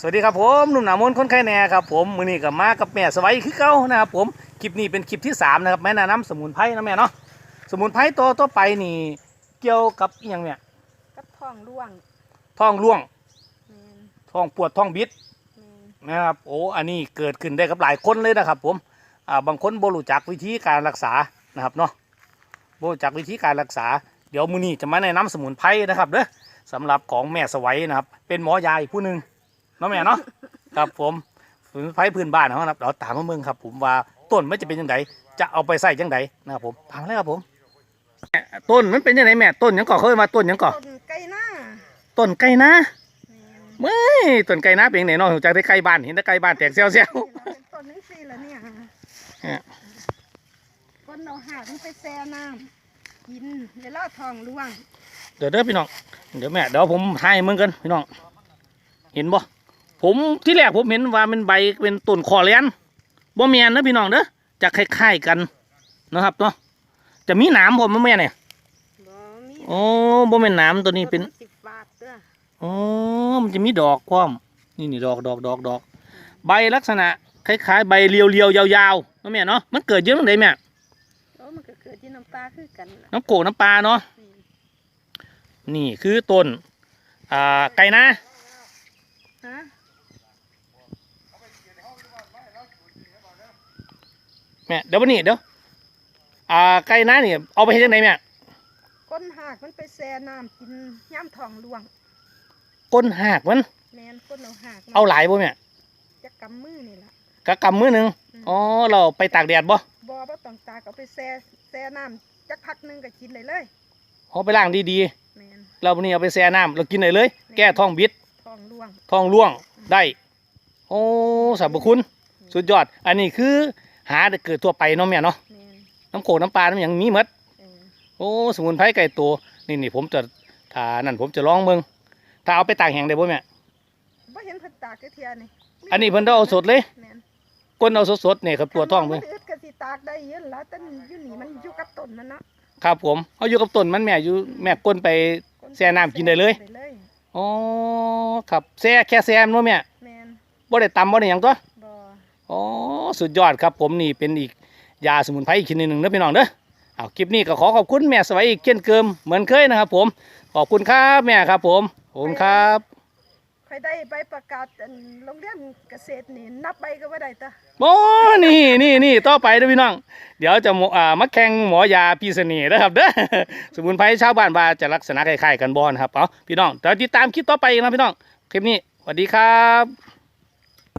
สวัสดีครับผมหนุ่มหนามนคนไข้แน่ครับผมมือนี้กับมากับแม่สวัยคือเก้านะครับผมคลิปนี้เป็นคลิปที่สามนะครับแม่แนะนำสมุนไพรนะแม่เนาะสมุนไพรตัวต่อไปนี่เกี่ยวกับอหย่างเนี่ยกับท้องร่วงท้องร่วงแมนท้องปวดท้องบิดแมนนะครับโอ้อันนี้เกิดขึ้นได้กับหลายคนเลยนะครับ ผมอ่าบางคนบ่รู้จักวิธีการรักษานะครับเนาะบ่รู้จักวิธีการรักษา เดี๋ยวมือนี้จะมาแนะนำสมุนไพรนะครับเด้อสำหรับของแม่สวัยนะครับเป็นหมอยาอีกผู้หนึ่งเนาะแม่เนาะครับผมสมุนไพรพื้นบ้านเขานะครับเราตามมาเมืองครับ ผมว่าต้นมันจะเป็นยังไงจะเอาไปใส่ยังไงนะครับผมตามมาเลยครับผมแม่ต้นมันเป็นยังไงแม่ต้นหยังก่อเขาเรียกว่าต้นหยังก่อต้นไก่หน้าต้นไก่นะแมนเฮ้ยต้นไก่นะเป็นยังไงเนาะจากได้ไก่บ้านเห็นแต่ไก่บ้านแตกเซี่ยวนี่เราเป็นต้นนี้สิละเนี่ยเนี่ย คนเราหามันไปแช่น้ำกินเวลาท้องร่วงเดี๋ยวเด้อพี่น้อง เดี๋ยวแม่เดี๋ยวผมให้มึงกันพี่น้อง เห็นบ่ ผมที่แรกผมเห็นว่ามันใบเป็นต้นคอเลียนบ่แม่นนะพี่น้องเด้อจะคล้ายๆกันนะครับเนาะจะมีหนามผมบ่แม่นเนี่ยบ่มีโอ้บ่แม่นหนามตัวนี้เป็นต้สิบบาทเด้ออ๋อมันจะมีดอกพร้อมนี่นี่ดอกดอกดอกดอก ใบลักษณะคล้ายๆ ใบเรียวๆยาวๆนะแม่เนาะมันเกิดเยอะตรงไหนแม่โอ้มันก็เกิดที่น้ำตาคือกันล่ะน้ำโขกน้ำปลาเนาะนี่นี่คือต้นอ่าไก่นะ ฮะ แม่เดี๋ยววันนี้เดี๋ยวอ่าไก่น้านี่เอาไปเฮ็ดยังไงแม่ก้นหากมันไปแช่น้ำกินย่ำท้องร่วง ก้นหักมัน แมนก้นเราหากมันเอาหลายบ่แม่จะกำมือนี่ล่ะ กะกำมือหนึงอืม อ๋อเราไปตากแดดบ่บ่บ่ต้องตากเอาไปแช่แช่น้ำจักพักหนึงก็กินเลยเลยเอาไปล้างดีแมนๆเราวันนี้เอาไปแช่น้ำเรากินได้เลย แก้ท้องบิดท้องร่วงท้องร่วงได้ โอ้สรรพคุณ สุดยอด อันนี้คือ หาได้เกิดทั่วไปเนาะแม่เนาะแมนน้ำโขกน้ำปลาน้ำหยังมีหมดเออโอ้สมุนไพรไก่ตัวนี่นี่ผมจะถ้านั่นผมจะลองเบิ่งถ้าเอาไปตากแห้งได้บ่แม่บ่เห็นเพิ่นตากจักเทียนี่อันนี้เพิ่นต้องเอาสดเลยแม่นก้นเอาสดๆเนี่ยครับตัวท้องเพิ่นคันว่ามันอึดก็สิตากได้เยอะล่ะแต่อยู่นี่มันอยู่กับต้นมันเนาะครับผมเอาอยู่กับต้นมันแม่อยู่แม่ก้นไปแช่น้ำกินได้เลยได้เลยอ๋อครับแซ่แค่แซมเนาะแม่แม่นบ่ได้ตำบ่ได้หยังตัวบ่อ๋อ สุดยอดครับผมนี่เป็นอีกยาสมุนไพรอีกชนิดหนึ่งนะพี่น้องเด้อเอาคลิปนี้ก็ขอขอบคุณแม่สวัยอีกเช่นเกิมเหมือนเคยนะครับผม ขอบคุณครับแม่ครับผมขอบคุณครับใครได้ใบประกาศอันโรงเรียนเกษตรนี่นับใบก็บ่ได้ตะโอ้นี่นี่นี่ต่อไปเด้อพี่น้อง เดี๋ยวจะหมออ่ามาแข่งหมอยาพีเสนีนะครับเด้อสมุนไพรชาวบ้านว่าจะลักษณะคล้ายๆกันบ่นะครับเอาพี่น้องเดี๋ยวติดตามคลิปต่อไปนะพี่น้องคลิปนี้สวัสดีครับ